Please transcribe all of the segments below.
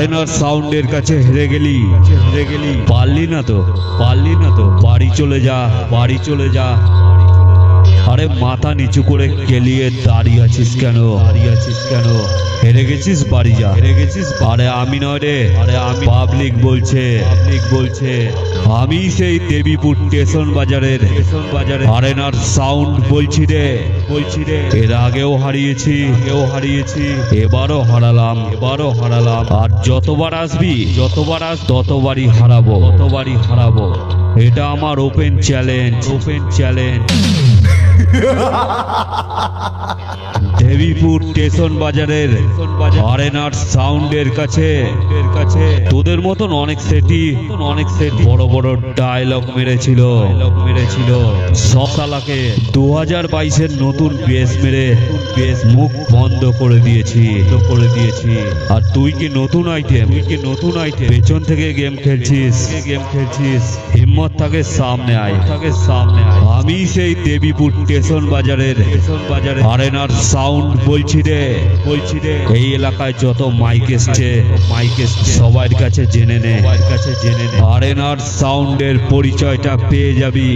আরেনার সাউন্ডের কাছে হেরে গেলি হেরে গেলি। পারলি না তো, পারলি না তো। বাড়ি চলে যা, বাড়ি চলে যা। আরে মাথা নিচু করে কেলিয়ে দাঁড়িয়ে আছিস কেন? দাঁড়িয়ে আছিস কেন? হেরে গেছিস বাড়ি যা। হেরে গেছিস আরে আমি নয় রে। আরে আমি পাবলিক বলছে। পাবলিক বলছে। আমি সেই দেবীপুর স্টেশন বাজারের। স্টেশন বাজারে আরেনার সাউন্ড বলছি রে। বলছি রে। এর আগেও হারিয়েছি। আগেও হারিয়েছি। এবারও হারালাম। এবারও হারালাম। আর যতবার আসবি, যতবার আস, ততবারই হারাবো। ততবারই হারাবো। এটা আমার open challenge open challenge 哈哈哈哈哈哈哈 Debipur station বাজারের আরেনার সাউন্ডের কাছে। এর কাছে তোদের মতন অনেক সেটি, অনেক সেট। বড় বড় ডায়লগ মেরেছিল। মেরেছিল সকালাকে দু হাজার বাইশের নতুন বেস মেরে বেস মুখ বন্ধ করে দিয়েছি। করে দিয়েছি আর তুই কি নতুন আইটেম তুই কি নতুন আইটেম পেছন থেকে গেম খেলছিস। গেম খেলছিস হিম্মত থাকে সামনে আয়। থাকে সামনে আয় আমি সেই দেবীপুর স্টেশন বাজারের স্টেশন বাজারে আরেনার সাউন্ড বলছি রে বলছি রে। এই এলাকায় যত মাইক এসছে মাইক এসছে। সবার কাছে জেনে নে। সবার কাছে জেনে নে। আর সাউন্ডের পরিচয়টা পেয়ে যাবি।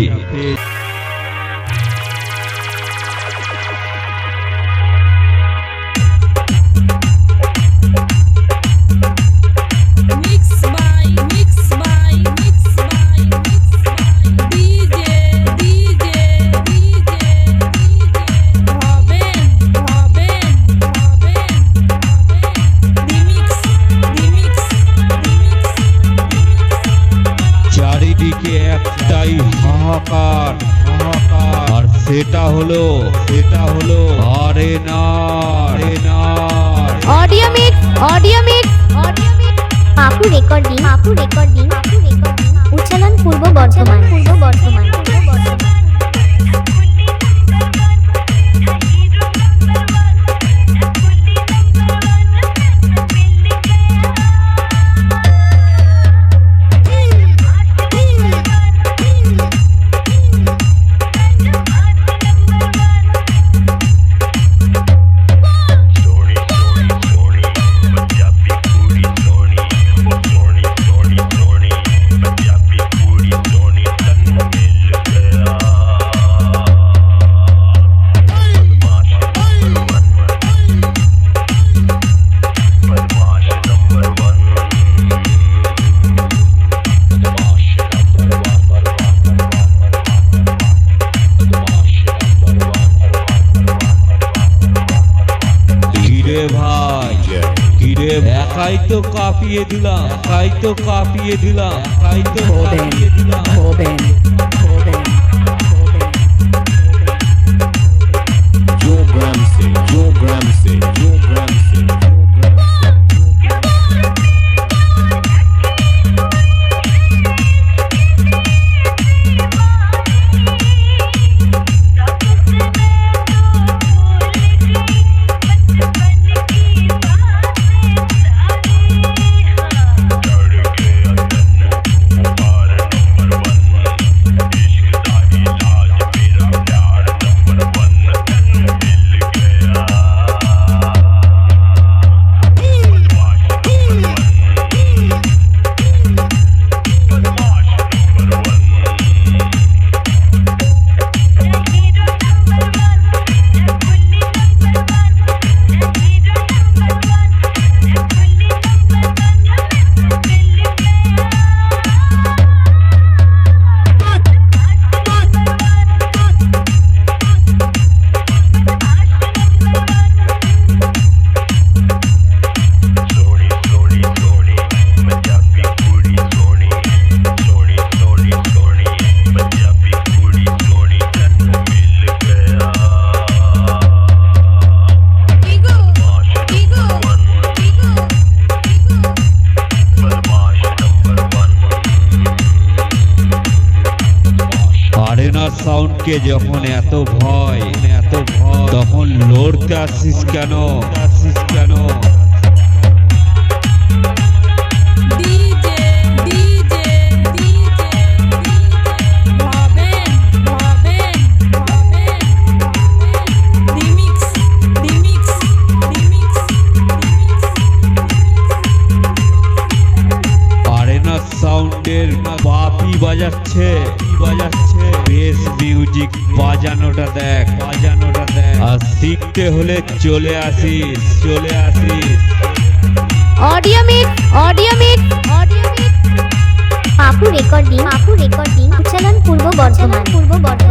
সেটা হলো সেটা হলো আরে না আরে না। Audio mix audio mix audio mix মাকু recording মাকু রেকর্ডিং মাকু রেকর্ডিং উচ্চারণ পূর্ব বর্ধমান। পূর্ব বর্ধমান পূর্ব বর্ধমান। তো কাঁপিয়ে দিলাম তাই তো কাঁপিয়ে দিলাম তাই তো কাঁপিয়ে দিলাম। সাউন্ডকে যখন এত ভয় এত ভয় তখন লোড আসিস কেন? আসিস কেন? সাউন্ডের বাপি বাজাচ্ছে। বাজাচ্ছে। বেস মিউজিক বাজানোটা দেখ বাজানোটা দেখ। আর শিখতে হলে চলে আসিস চলে আসিস। Audio mic audio mic audio mic Papu recording Papu recording উচ্চারণ পূর্ব বর্ধমান। পূর্ব বর্ধমান।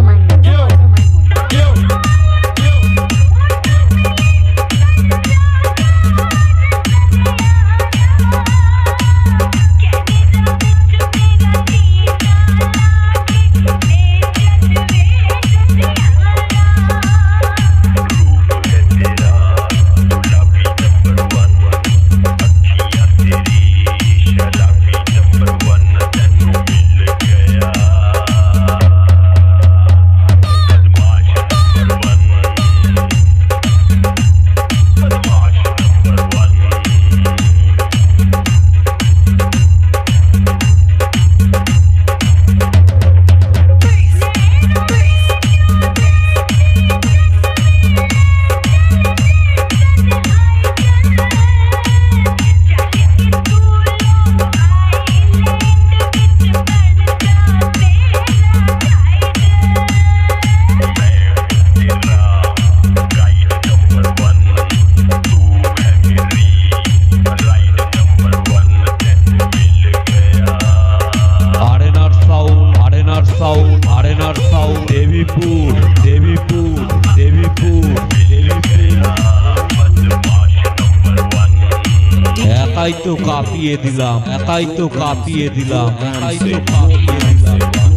কাঁপিয়ে দিলাম একাই তো কাঁপিয়ে দিলাম একাই তো কাঁপিয়ে দিলাম।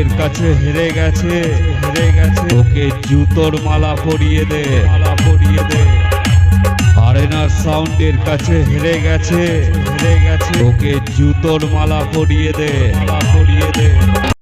সাউন্ডের কাছে হেরে গেছে হেরে গেছে। ওকে জুতোর মালা পরিয়ে দে। মালা পরিয়ে দে। আরেনার সাউন্ডের কাছে হেরে গেছে হেরে গেছে। ওকে জুতোর মালা পরিয়ে দে। মালা পরিয়ে দে।